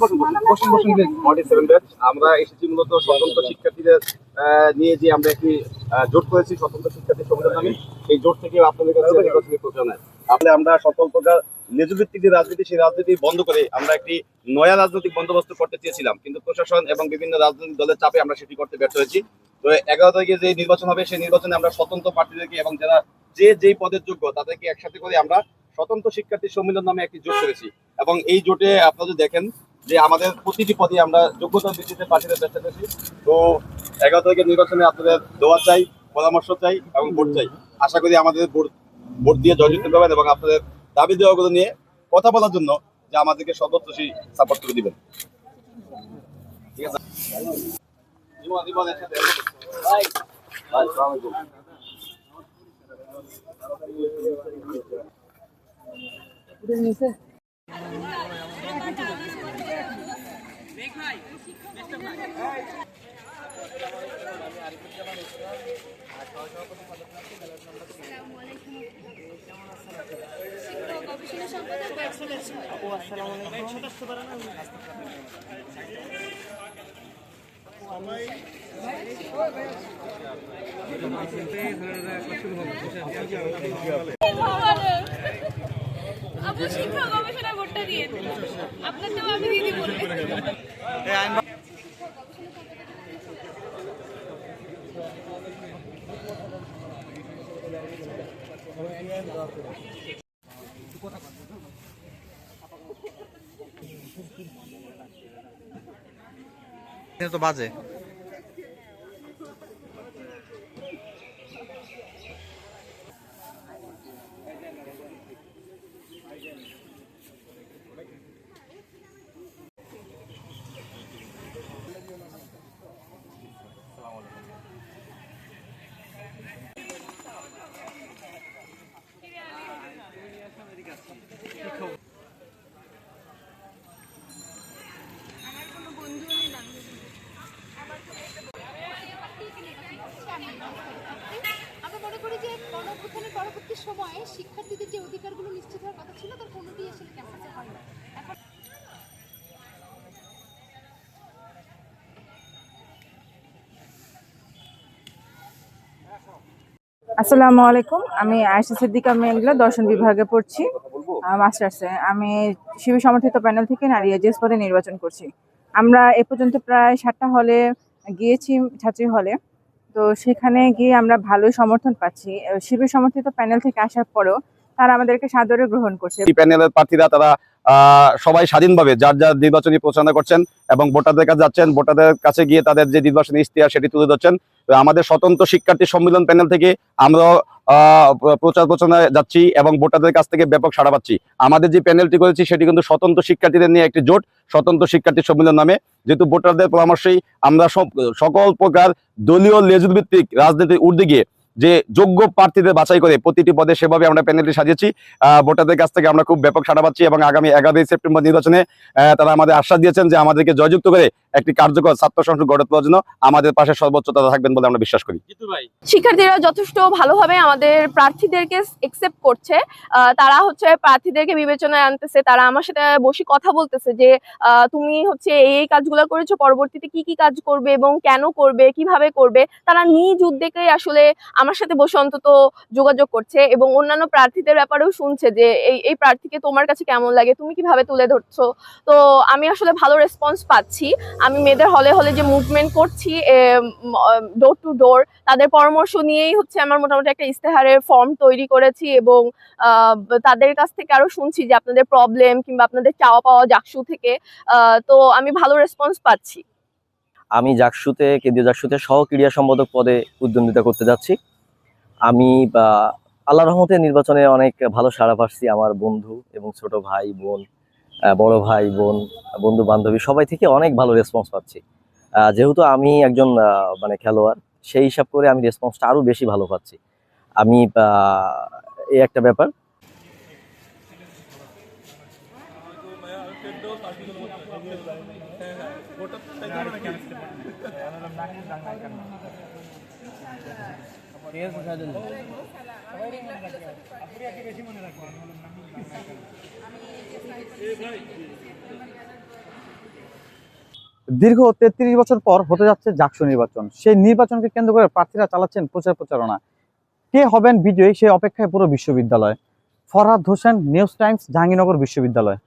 বসুন বসুন বসুন বসুন বসুন সেভেন ব্যাচ আমরা এসেছি মূলত স্বতন্ত্র শিক্ষার্থীদের নিয়ে যে আমরা একটি জোট করেছি স্বতন্ত্র শিক্ষার্থী সংগঠন নামে। এই জোট থেকে আপনাদের কাছে নির্বাচনী প্রচারণায় তাহলে আমরা সকল প্রকার লেজুভিত্তিক যে রাজনীতি সেই রাজনীতি বন্ধ করে আমরা একটি নয়া রাজনৈতিক বন্দোবস্ত করতে চেয়েছিলাম। কিন্তু প্রশাসন এবং বিভিন্ন রাজনৈতিক দলের চাপে আমরা সেটি করতে ব্যর্থ হয়েছি। তো এগারো তারিখে যে নির্বাচন হবে সেই নির্বাচনে আমরা স্বতন্ত্র প্রার্থীদেরকে এবং যারা যে যেই পদের যোগ্য তাদেরকে একসাথে করে আমরা স্বতন্ত্র শিক্ষার্থী সম্মেলন নামে একটি জোট করেছি। এবং এই জোটে আপনারা যদি দেখেন যে আমাদের প্রতিটি পদে আমরা যোগ্যতার ভিত্তিতে প্রার্থীদের চেষ্টা করছি। তো এগারো তারিখের নির্বাচনে আপনাদের দোয়া চাই, পরামর্শ চাই এবং ভোট চাই। আশা করি আমাদের ভোট ভোট দিয়ে জয়যুক্ত করবেন এবং আপনাদের দাবি দেওয়াগুলো নিয়ে কথা বলার জন্য যে আমাদেরকে সর্বোচ্চ সেই সাপোর্ট করে দিবেন। ঠিক আছে জীবন একসাথে ভাই ভাই সালাম আলাইকুম গবেষণা সম্পাদক ব্যাচেলার্স আপু শিক্ষা গবেষণা ভোটটা দিয়ে দিন আপনার তো বাজে আমার কোনো বন্ধু নেই না আমরা মনে করি যে পরবর্তী সময়ে শিক্ষার্থীদের যে অধিকারগুলো নিশ্চিত হওয়ার কথা ছিল, তার কোনোটি আসলে ক্যাম্পাসে হয় আসসালামু আলাইকুম। আমি আয়েশা সিদ্দিকা মেঘলা দর্শন বিভাগে পড়ছি মাস্টার্সে আমি শিবির সমর্থিত প্যানেল থেকে নারী এজেস পদে নির্বাচন করছি। আমরা এ পর্যন্ত প্রায় সাতটা হলে গিয়েছি, ছাত্রী হলে। তো সেখানে গিয়ে আমরা ভালোই সমর্থন পাচ্ছি। শিবির সমর্থিত প্যানেল থেকে আসার পরেও তারা আমাদেরকে সাদরে গ্রহণ করছে। প্যানেলের প্রার্থীরা তারা সবাই স্বাধীনভাবে যার যার নির্বাচনী প্রচারণা করছেন এবং ভোটারদের কাছে যাচ্ছেন, ভোটারদের কাছে গিয়ে তাদের যে নির্বাচনী ইশতেহার সেটি তুলে ধরছেন। আমাদের স্বতন্ত্র শিক্ষার্থী সম্মেলন প্যানেল থেকে আমরা প্রচার প্রচারণায় যাচ্ছি এবং ভোটারদের কাছ থেকে ব্যাপক সাড়া পাচ্ছি। আমাদের যে প্যানেলটি করেছি সেটি কিন্তু স্বতন্ত্র শিক্ষার্থীদের নিয়ে একটি জোট, স্বতন্ত্র শিক্ষার্থী সম্মেলন নামে। যেহেতু ভোটারদের পরামর্শেই আমরা সকল প্রকার দলীয় লেজুর ভিত্তিক রাজনীতির ঊর্ধ্বে গিয়ে যে যোগ্য প্রার্থীদের বাছাই করে প্রতিটি পদে সেভাবে আমরা প্যানেলটি সাজিয়েছি। ভোটারদের কাছ থেকে আমরা খুব ব্যাপক সাড়া পাচ্ছি এবং আগামী এগারোই সেপ্টেম্বর নির্বাচনে তারা আমাদের আশ্বাস দিয়েছেন যে আমাদেরকে জয়যুক্ত করে একটি কার্যকর ছাত্র সংসদ গড়ে তোলার জন্য আমাদের পাশে সর্বোচ্চ থাকবেন বলে আমরা বিশ্বাস করি। শিক্ষার্থীরা যথেষ্ট ভালোভাবে আমাদের প্রার্থীদেরকে একসেপ্ট করছে। আহ, তারা হচ্ছে প্রার্থীদেরকে বিবেচনায় আনতেছে। তারা আমার সাথে বসে কথা বলতেছে যে আহ, তুমি হচ্ছে এই এই কাজগুলো করেছ পরবর্তীতে কি কি কাজ করবে এবং কেন করবে কীভাবে করবে? তারা নিজ উদ্যোগে আসলে আমার সাথে বসে অন্তত যোগাযোগ করছে এবং অন্যান্য প্রার্থীদের ব্যাপারেও শুনছে যে এই এই প্রার্থীকে তোমার কাছে কেমন লাগে তুমি কীভাবে তুলে ধরছো? তো আমি আসলে ভালো রেসপন্স পাচ্ছি। আমি মেয়েদের হলে হলে যে মুভমেন্ট করছি ডোর টু ডোর তাদের পরামর্শ নিয়েই হচ্ছে আমার মোটামুটি একটা ইস্তেহারের ফর্ম তৈরি করেছি এবং তাদের কাছ থেকে আরও শুনছি যে আপনাদের প্রবলেম কিংবা আপনাদের চাওয়া পাওয়া জাকসু থেকে তো আমি ভালো রেসপন্স পাচ্ছি। আমি জাকসুতে, কেন্দ্রীয় জাকসুতে সহ ক্রীড়া সম্পাদক পদে উদ্যমিতা করতে যাচ্ছি। আমি আল্লাহ রহমতের নির্বাচনে অনেক ভালো সাড়া পাচ্ছি আমার বন্ধু এবং ছোট ভাই, বোন। বড় ভাই, বোন, বন্ধু বান্ধবী, সবাই থেকে অনেক ভালো রেসপন্স পাচ্ছি। যেহেতু আমি একজন মানে খেলোয়াড়, সেই হিসাব করে আমি রেসপন্সটা আরও বেশি ভালো পাচ্ছি। আমি এই একটা ব্যাপার। দীর্ঘ তেত্রিশ বছর পর হতে যাচ্ছে জাকসু নির্বাচন। সেই নির্বাচনকে কেন্দ্র করে প্রার্থীরা চালাচ্ছেন প্রচার প্রচারণা। কে হবেন বিজয়ী সেই অপেক্ষায় পুরো বিশ্ববিদ্যালয়। ফরহাদ হোসেন, নিউজ টাইমস, জাহাঙ্গীরনগর বিশ্ববিদ্যালয়।